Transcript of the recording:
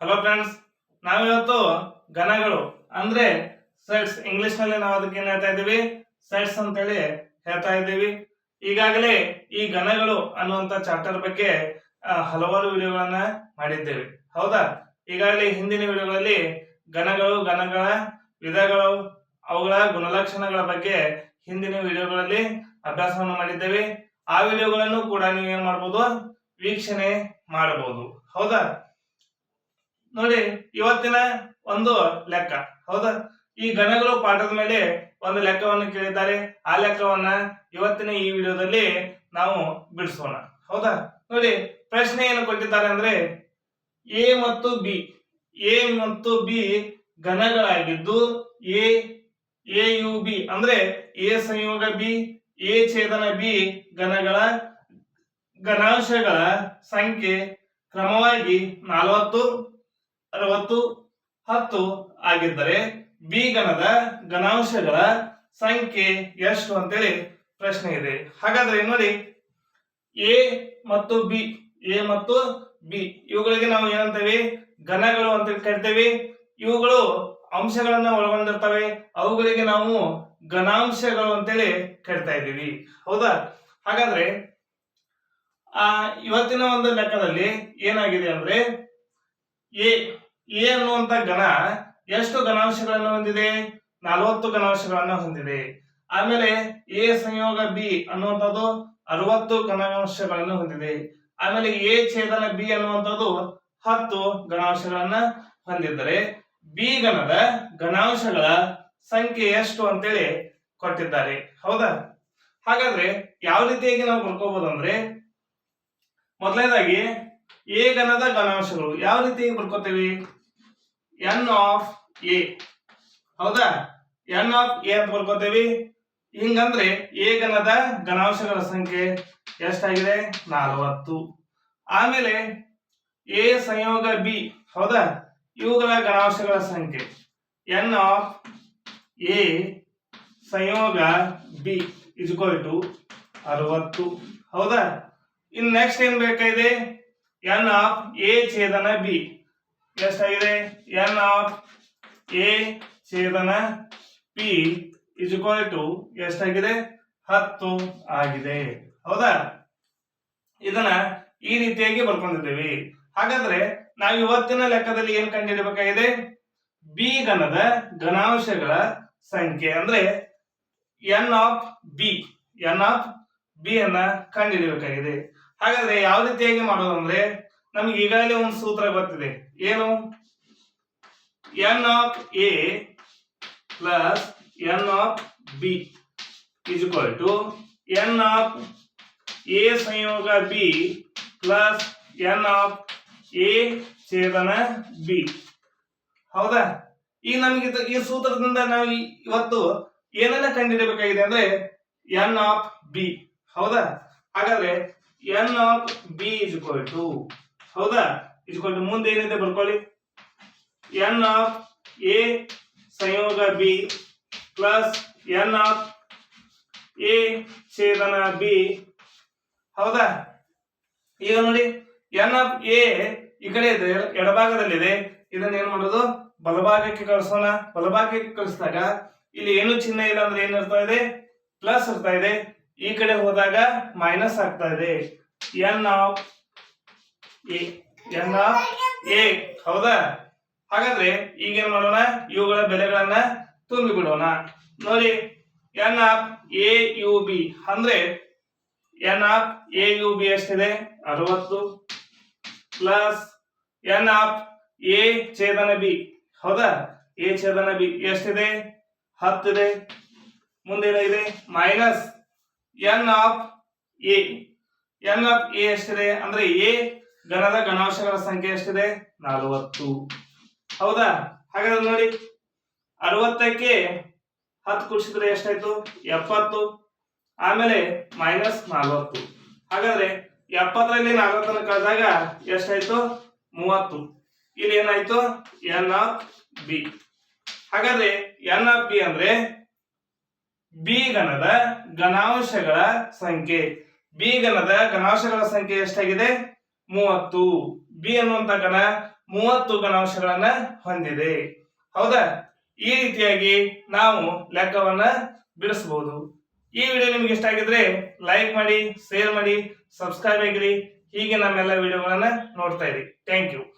Hello friends ನಾವಿವತ್ತು ಘನಗಳು, ಅಂದ್ರೆ sets ಇಂಗ್ಲಿಷ್ನಲ್ಲಿ ನಾವು ಅದಕ್ಕೆ ಏನ್ ಹೇಳ್ತಾ ಇದ್ದೀವಿ? ಸೆಟ್ಸ್ ಅಂತೇಳಿ ಹೇಳ್ತಾ ಇದ್ದೀವಿ. ಈಗಾಗಲೇ ಈ ಘನಗಳು ಅನ್ನುವಂತ ಚಾಪ್ಟರ್ ಬಗ್ಗೆ ಹಲವಾರು ವಿಡಿಯೋಗಳನ್ನ ಮಾಡಿದ್ದೇವೆ. ಹೌದಾ? ಈಗಾಗಲೇ ಹಿಂದಿನ ವಿಡಿಯೋಗಳಲ್ಲಿ ಘನಗಳು, ಘನಗಳ ವಿಧಗಳು, ಅವುಗಳ ಗುಣಲಕ್ಷಣಗಳ ಬಗ್ಗೆ ಹಿಂದಿನ ವಿಡಿಯೋಗಳಲ್ಲಿ ಅಭ್ಯಾಸವನ್ನು ಮಾಡಿದ್ದೇವೆ. ಆ ವಿಡಿಯೋಗಳನ್ನು ಕೂಡ ನೀವು ಏನ್ ಮಾಡ್ಬೋದು? ವೀಕ್ಷಣೆ ಮಾಡಬಹುದು. ಹೌದಾ? ನೋಡಿ, ಇವತ್ತಿನ ಒಂದು ಲೆಕ್ಕ. ಹೌದಾ? ಈ ಗಣಗಳು ಪಾಠದ ಮೇಲೆ ಒಂದು ಲೆಕ್ಕವನ್ನು ಕೇಳಿದ್ದಾರೆ. ಆ ಲೆಕ್ಕವನ್ನ ಇವತ್ತಿನ ಈ ವಿಡಿಯೋದಲ್ಲಿ ನಾವು ಬಿಡಿಸೋಣ. ಹೌದಾ? ನೋಡಿ ಪ್ರಶ್ನೆ ಏನು ಕೊಟ್ಟಿದ್ದಾರೆ ಅಂದ್ರೆ ಎ ಮತ್ತು ಬಿ. ಎ ಮತ್ತು ಬಿ ಘನಗಳಾಗಿದ್ದು ಎ ಎ ಯು ಬಿ. ಅಂದ್ರೆ ಎ ಸಂಯೋಗ ಬಿ, ಎ ಛೇದನ ಬಿ ಘನಗಳ ಘನಾಂಶಗಳ ಸಂಖ್ಯೆ ಕ್ರಮವಾಗಿ ನಲವತ್ತು ಅರವತ್ತು, ಹತ್ತು ಆಗಿದ್ದರೆ ಬಿ ಗಣದ ಘನಾಂಶಗಳ ಸಂಖ್ಯೆ ಎಷ್ಟು ಅಂತೇಳಿ ಪ್ರಶ್ನೆ ಇದೆ. ಹಾಗಾದ್ರೆ ನೋಡಿ ಎ ಮತ್ತು ಬಿ ಎ ಮತ್ತು ಬಿ ಇವುಗಳಿಗೆ ನಾವು ಏನಂತೇವೆ? ಘನಗಳು ಅಂತ ಕರಿತೇವೆ. ಇವುಗಳು ಅಂಶಗಳನ್ನ ಒಳಗೊಂಡಿರ್ತವೆ. ಅವುಗಳಿಗೆ ನಾವು ಘನಾಂಶಗಳು ಅಂತೇಳಿ ಕರಿತಾ ಇದ್ದೀವಿ. ಹೌದಾ? ಹಾಗಾದ್ರೆ, ಆ, ಇವತ್ತಿನ ಒಂದು ಲೆಕ್ಕದಲ್ಲಿ ಏನಾಗಿದೆ ಅಂದ್ರೆ ಎ ಎ ಅನ್ನುವಂತ ಘನ? ಎಷ್ಟು ಘನಾಂಶಗಳನ್ನು ಹೊಂದಿದೆ? ನಲವತ್ತು ಘನಾಂಶಗಳನ್ನು ಹೊಂದಿದೆ. ಆಮೇಲೆ ಎ ಸಂಯೋಗ ಬಿ ಅನ್ನುವಂಥದ್ದು ಅರವತ್ತು ಘನಾಂಶಗಳನ್ನು ಹೊಂದಿದೆ. ಆಮೇಲೆ ಎ ಛೇದನ ಬಿ ಅನ್ನುವಂಥದ್ದು ಹತ್ತು ಘನಾಂಶಗಳನ್ನ ಹೊಂದಿದ್ದರೆ ಬಿ ಗಣದ ಘನಾಂಶಗಳ ಸಂಖ್ಯೆ ಎಷ್ಟು ಅಂತೇಳಿ ಕೊಟ್ಟಿದ್ದಾರೆ. ಹೌದಾ? ಹಾಗಾದ್ರೆ ಯಾವ ರೀತಿಯಾಗಿ ನಾವು ಬರ್ಕೋಬಹುದು ಅಂದ್ರೆ ಮೊದಲನೇದಾಗಿ ಗಣದ ಘನಾಂಶಗಳು. ಯಾವ ರೀತಿ ಬರ್ಕೋತೀವಿ ಎನ್ ಆಫ್ ಎ ಹೌದಾ? ಎನ್ ಆಫ್ ಎ ಅಂತ ಬರ್ಕೋತೀವಿ ಹಿಂಗಂದ್ರೆ ಎ ಗಣದ ಘನಾಂಶಗಳ ಸಂಖ್ಯೆ ಎಷ್ಟಾಗಿದೆ? ನಲವತ್ತು. ಆಮೇಲೆ ಎ ಸಂಯೋಗ ಬಿ ಹೌದಾ? ಇವುಗಳ ಘನಾಂಶಗಳ ಸಂಖ್ಯೆ. ಎನ್ ಆಫ್ ಎ ಸಂಯೋಗ ಬಿ ಇಸ್ಕೊಲ್ ಟು ಅರವತ್ತು. ಹೌದಾ? ಇನ್ ನೆಕ್ಸ್ಟ್ ಏನ್ ಬೇಕಾಗಿದೆ? ಎನ್ ಆಫ್ ಎ ಛೇದನ ಬಿ ಎಷ್ಟಾಗಿದೆ? ಎನ್ ಆಫ್ ಎ ಛೇದನ ಪಿ ಇಸ್ ಇಕ್ವಲ್ ಟು ಎಷ್ಟಾಗಿದೆ? ಹತ್ತು ಆಗಿದೆ. ಹೌದಾ? ಇದನ್ನ ಈ ರೀತಿಯಾಗಿ ಬರ್ಕೊಂಡಿದ್ದೇವೆ. ಹಾಗಾದ್ರೆ ನಾವು ಇವತ್ತಿನ ಲೆಕ್ಕದಲ್ಲಿ ಏನ್ ಕಂಡುಹಿಡಬೇಕಾಗಿದೆ ಬಿ ಗಣದ ಘನಾಂಶಗಳ ಸಂಖ್ಯೆ ಅಂದ್ರೆ N of B N of B ಅನ್ನ ಕಂಡುಹಿಡಬೇಕಾಗಿದೆ ಹಾಗಾದ್ರೆ ಯಾವ ರೀತಿಯಾಗಿ ಮಾಡೋದಂದ್ರೆ ನಮ್ಗೆ ಈಗಾಗಲೇ ಒಂದು ಸೂತ್ರ ಗೊತ್ತಿದೆ ಏನು? N of A plus N of B is equal to N of A ಸಂಯೋಗ B plus N of A ಛೇದನ B ಹೌದಾ? ಈಗ ನಮಗೆ ಈ ಸೂತ್ರದಿಂದ ನಾವು ಇವತ್ತು ಏನನ್ನ ಕಂಡುಹಿಡಿಯಬೇಕಾಗಿದೆ ಅಂದ್ರೆ ಎನ್ ಆಫ್ ಬಿ ಹೌದಾ? ಹಾಗಾದ್ರೆ N of B is equal to ಹೌದಾ? ಇಸ್ ಇಕ್ವಲ್ ಟು ಮುಂದೆ ಏನಿದೆ ಬರ್ಕೊಳ್ಳಿ ಎನ್ ಆಫ್ ಎ ಸಂಯೋಗ B plus N of A ಛೇದನ B ಹೌದಾ? ಈಗ ನೋಡಿ ಎನ್ ಆಫ್ ಎ ಈ ಕಡೆ ಇದೆ, ಎಡಭಾಗದಲ್ಲಿದೆ. ಇದನ್ನ ಏನ್ ಮಾಡೋದು? ಬಲಭಾಗಕ್ಕೆ ಕಳಿಸೋಣ. ಬಲಭಾಗಕ್ಕೆ ಕಳಿಸಿದಾಗ ಇಲ್ಲಿ ಏನು ಚಿಹ್ನೆ ಇಲ್ಲ ಅಂದ್ರೆ ಏನಿರ್ತಾ ಇದೆ? ಪ್ಲಸ್ ಇರ್ತಾ ಇದೆ. ಈ ಕಡೆ ಹೋದಾಗ ಮೈನಸ್ ಆಗ್ತಾ ಇದೆ N of N of A ಹೌದಾ? ಹಾಗಾದ್ರೆ ಈಗೇನ್ ಮಾಡೋಣ? ಇವುಗಳ ಬೆಲೆಗಳನ್ನ ತುಂಬಿ ಬಿಡೋಣ ನೋಡಿ N of A U B ಅಂದ್ರೆ N of A U B ಎಷ್ಟಿದೆ? ಅರವತ್ತು ಪ್ಲಸ್ ಎನ್ ಆಫ್ ಎ ಛೇದನ ಬಿ ಹೌದಾ? ಎ ಛೇದನ ಬಿ ಎಷ್ಟಿದೆ? ಹತ್ತಿದೆ. ಮುಂದೆ ಏನಿದೆ minus N of A N of A ಎಷ್ಟಿದೆ? ಅಂದ್ರೆ ಎ ಗಣದ ಗಣಾಂಶಗಳ ಸಂಖ್ಯೆ ಎಷ್ಟಿದೆ? ನಲವತ್ತು. ಹೌದಾ? ಹಾಗಾದ್ರೆ ನೋಡಿ. ಅರವತ್ತಕ್ಕೆ ಹತ್ತು ಕುಡಿಸಿದ್ರೆ ಎಷ್ಟಾಯ್ತು? ಎಪ್ಪತ್ತು. ಆಮೇಲೆ ಮೈನಸ್ ನಲವತ್ತು. ಹಾಗಾದ್ರೆ ಎಪ್ಪತ್ತರಲ್ಲಿ ನಲವತ್ತನ್ನು ಕಳೆದಾಗ ಎಷ್ಟಾಯ್ತು? ಮೂವತ್ತು. ಇಲ್ಲಿ ಏನಾಯ್ತು? ಎನ್ ಆಫ್ ಬಿ ಹಾಗಾದ್ರೆ ಎನ್ ಆಫ್ ಬಿ ಅಂದ್ರೆ ಬಿ ಗಣದ ಘನಾಂಶಗಳ ಸಂಖ್ಯೆ. ಬಿ ಗಣದ ಘನಾಂಶಗಳ ಸಂಖ್ಯೆ ಎಷ್ಟಾಗಿದೆ? ಮೂವತ್ತು. ಬಿ ಅನ್ನುವಂತ ಗಣ ಮೂವತ್ತು ಗಣಾಂಶಗಳನ್ನ ಹೊಂದಿದೆ. ಹೌದಾ? ಈ ರೀತಿಯಾಗಿ ನಾವು ಲೆಕ್ಕವನ್ನ ಬಿಡಿಸಬಹುದು ಈ ವಿಡಿಯೋ ನಿಮ್ಗೆ ಇಷ್ಟ ಆಗಿದ್ರೆ ಲೈಕ್ ಮಾಡಿ, ಶೇರ್ ಮಾಡಿ, ಸಬ್ಸ್ಕ್ರೈಬ್ ಆಗಿರಿ. ಹೀಗೆ ನಮ್ಮೆಲ್ಲ ವಿಡಿಯೋಗಳನ್ನ ನೋಡ್ತಾ ಇರಿ. Thank you.